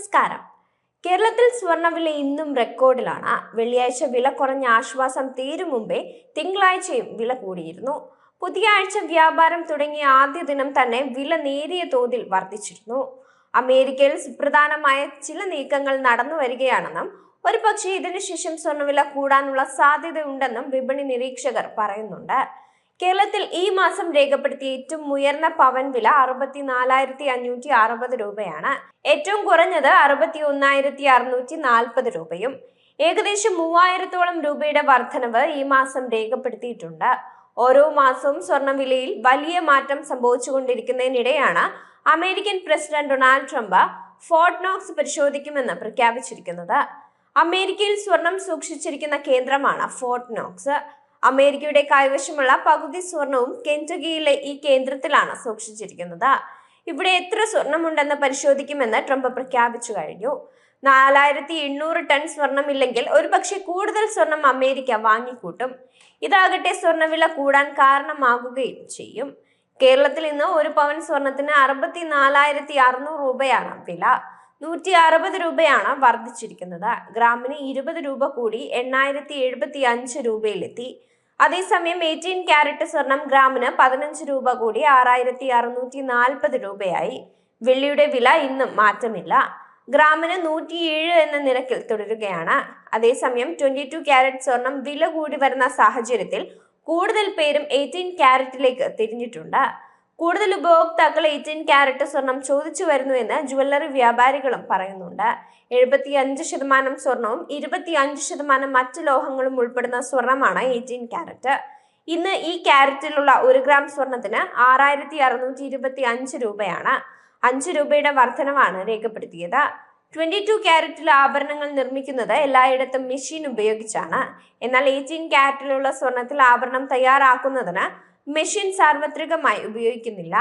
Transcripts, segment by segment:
നമസ്കാരം. കേരളത്തിൽ സ്വർണവില ഇന്നും റെക്കോർഡിലാണ്. വെള്ളിയാഴ്ച വില കുറഞ്ഞ ആശ്വാസം തീരും മുമ്പേ തിങ്കളാഴ്ചയും വില കൂടിയിരുന്നു. പുതിയ ആഴ്ച വ്യാപാരം തുടങ്ങിയ ആദ്യ ദിനം തന്നെ വില നേരിയ തോതിൽ വർദ്ധിച്ചിരുന്നു. അമേരിക്കയിൽ സുപ്രധാനമായ ചില നീക്കങ്ങൾ നടന്നു വരികയാണെന്നും ഒരുപക്ഷെ ഇതിനുശേഷം സ്വർണവില കൂടാനുള്ള സാധ്യതയുണ്ടെന്നും വിപണി നിരീക്ഷകർ പറയുന്നുണ്ട്. കേരളത്തിൽ ഈ മാസം രേഖപ്പെടുത്തിയ ഏറ്റവും ഉയർന്ന പവൻ വില അറുപത്തി നാലായിരത്തി അഞ്ഞൂറ്റി അറുപത് രൂപയാണ്. ഏറ്റവും കുറഞ്ഞത് അറുപത്തി ഒന്നായിരത്തി അറുന്നൂറ്റി നാൽപ്പത് രൂപയും. ഏകദേശം മൂവായിരത്തോളം രൂപയുടെ വർധനവ് ഈ മാസം രേഖപ്പെടുത്തിയിട്ടുണ്ട്. ഓരോ മാസവും സ്വർണവിലയിൽ വലിയ മാറ്റം സംഭവിച്ചുകൊണ്ടിരിക്കുന്നതിനിടെയാണ് American president Donald Trump Fort Knox പരിശോധിക്കുമെന്ന് പ്രഖ്യാപിച്ചിരിക്കുന്നത്. അമേരിക്കയിൽ സ്വർണം സൂക്ഷിച്ചിരിക്കുന്ന കേന്ദ്രമാണ് ഫോർട്ട് നോക്സ്. അമേരിക്കയുടെ കൈവശമുള്ള പകുതി സ്വർണവും കെന്റഗിയിലെ ഈ കേന്ദ്രത്തിലാണ് സൂക്ഷിച്ചിരിക്കുന്നത്. ഇവിടെ എത്ര സ്വർണമുണ്ടെന്ന് പരിശോധിക്കുമെന്ന് ട്രംപ് പ്രഖ്യാപിച്ചു കഴിഞ്ഞു. നാലായിരത്തി എണ്ണൂറ് ടൺ സ്വർണമില്ലെങ്കിൽ ഒരുപക്ഷെ കൂടുതൽ സ്വർണം അമേരിക്ക വാങ്ങിക്കൂട്ടും. ഇതാകട്ടെ സ്വർണവില കൂടാൻ കാരണമാകുകയും ചെയ്യും. കേരളത്തിൽ ഇന്ന് ഒരു പവൻ സ്വർണത്തിന് അറുപത്തി നാലായിരത്തി അറുന്നൂറ് രൂപയാണ് വില. നൂറ്റി അറുപത് രൂപയാണ് വർദ്ധിച്ചിരിക്കുന്നത്. ഗ്രാമിന് ഇരുപത് രൂപ കൂടി എണ്ണായിരത്തി എഴുപത്തി അഞ്ച് രൂപയിലെത്തി. അതേസമയം എയ്റ്റീൻ ക്യാരറ്റ് സ്വർണം ഗ്രാമിന് പതിനഞ്ച് രൂപ കൂടി ആറായിരത്തി അറുന്നൂറ്റി നാൽപ്പത് രൂപയായി. വെള്ളിയുടെ വില ഇന്നും മാറ്റമില്ല. ഗ്രാമിന് നൂറ്റിയേഴ് എന്ന നിരക്കിൽ തുടരുകയാണ്. അതേസമയം ട്വന്റി ടു ക്യാരറ്റ് സ്വർണം വില കൂടി വരുന്ന സാഹചര്യത്തിൽ കൂടുതൽ പേരും എയ്റ്റീൻ ക്യാരറ്റിലേക്ക് തിരിഞ്ഞിട്ടുണ്ട്. കൂടുതൽ ഉപഭോക്താക്കൾ എയ്റ്റീൻ ക്യാരറ്റ് സ്വർണം ചോദിച്ചു വരുന്നുവെന്ന് ജുവല്ലറി വ്യാപാരികളും പറയുന്നുണ്ട്. എഴുപത്തി അഞ്ച് ശതമാനം സ്വർണവും ഇരുപത്തി അഞ്ച് ശതമാനം മറ്റ് ലോഹങ്ങളും ഉൾപ്പെടുന്ന സ്വർണമാണ് എയ്റ്റീൻ ക്യാരറ്റ്. ഇന്ന് ഈ ക്യാരറ്റിലുള്ള ഒരു ഗ്രാം സ്വർണത്തിന് ആറായിരത്തി അറുന്നൂറ്റി ഇരുപത്തി അഞ്ച് രൂപയാണ്. അഞ്ച് രൂപയുടെ വർധനവാണ് രേഖപ്പെടുത്തിയത്. ട്വന്റി ടു ക്യാരറ്റിൽ ആഭരണങ്ങൾ നിർമ്മിക്കുന്നത് എല്ലായിടത്തും മെഷീൻ ഉപയോഗിച്ചാണ്. എന്നാൽ എയ്റ്റീൻ ക്യാരറ്റിലുള്ള സ്വർണത്തിൽ ആഭരണം തയ്യാറാക്കുന്നതിന് മെഷീൻ സാർവത്രികമായി ഉപയോഗിക്കുന്നില്ല.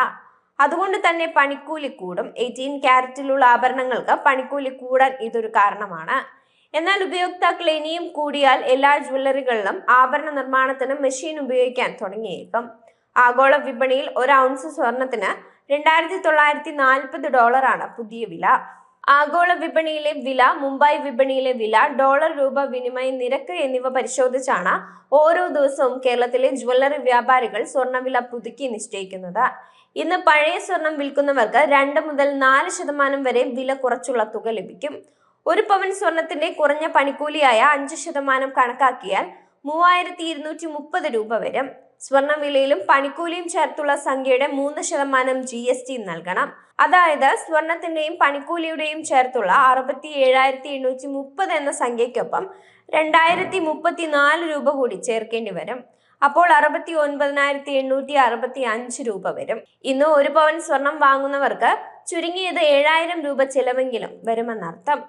അതുകൊണ്ട് തന്നെ പണിക്കൂലി കൂടും. എയ്റ്റീൻ ക്യാരറ്റിലുള്ള ആഭരണങ്ങൾക്ക് പണിക്കൂലി കൂടാൻ ഇതൊരു കാരണമാണ്. എന്നാൽ ഉപയോക്താക്കൾ ഇനിയും കൂടിയാൽ എല്ലാ ജ്വല്ലറികളിലും ആഭരണ നിർമ്മാണത്തിന് മെഷീൻ ഉപയോഗിക്കാൻ തുടങ്ങിയേക്കും. ആഗോള വിപണിയിൽ ഒരു ഔൺസ് സ്വർണത്തിന് രണ്ടായിരത്തി തൊള്ളായിരത്തി നാൽപ്പത് ഡോളറാണ് പുതിയ വില. ആഗോള വിപണിയിലെ വില മുംബൈ വിപണിയിലെ വില ഡോളർ രൂപ വിനിമയ നിരക്ക് എന്നിവ പരിശോധിച്ചാണ് ഓരോ ദിവസവും കേരളത്തിലെ ജ്വല്ലറി വ്യാപാരികൾ സ്വർണവില പുതുക്കി നിശ്ചയിക്കുന്നത്. ഇന്ന് പഴയ സ്വർണം വിൽക്കുന്നവർക്ക് രണ്ട് മുതൽ നാല് ശതമാനം വരെ വില കുറച്ചുള്ള തുക ലഭിക്കും. ഒരു പവൻ സ്വർണത്തിന്റെ കുറഞ്ഞ പണിക്കൂലിയായ അഞ്ച് ശതമാനം കണക്കാക്കിയാൽ മൂവായിരത്തി ഇരുന്നൂറ്റി മുപ്പത് രൂപ വരും. സ്വർണവിലയിലും പണിക്കൂലിയും ചേർത്തുള്ള സംഖ്യയുടെ മൂന്ന് ശതമാനം ജി എസ് ടി നൽകണം. അതായത് സ്വർണത്തിന്റെയും പണിക്കൂലിയുടെയും ചേർത്തുള്ള അറുപത്തി ഏഴായിരത്തി എണ്ണൂറ്റി മുപ്പത് എന്ന സംഖ്യയ്ക്കൊപ്പം രണ്ടായിരത്തി മുപ്പത്തി നാല് രൂപ കൂടി ചേർക്കേണ്ടി വരും. അപ്പോൾ അറുപത്തി ഒൻപതിനായിരത്തി എണ്ണൂറ്റി അറുപത്തി അഞ്ച് രൂപ വരും. ഇന്ന് ഒരു പവൻ സ്വർണം വാങ്ങുന്നവർക്ക് ചുരുങ്ങിയത് ഏഴായിരം രൂപ ചിലവെങ്കിലും വരുമെന്നർത്ഥം.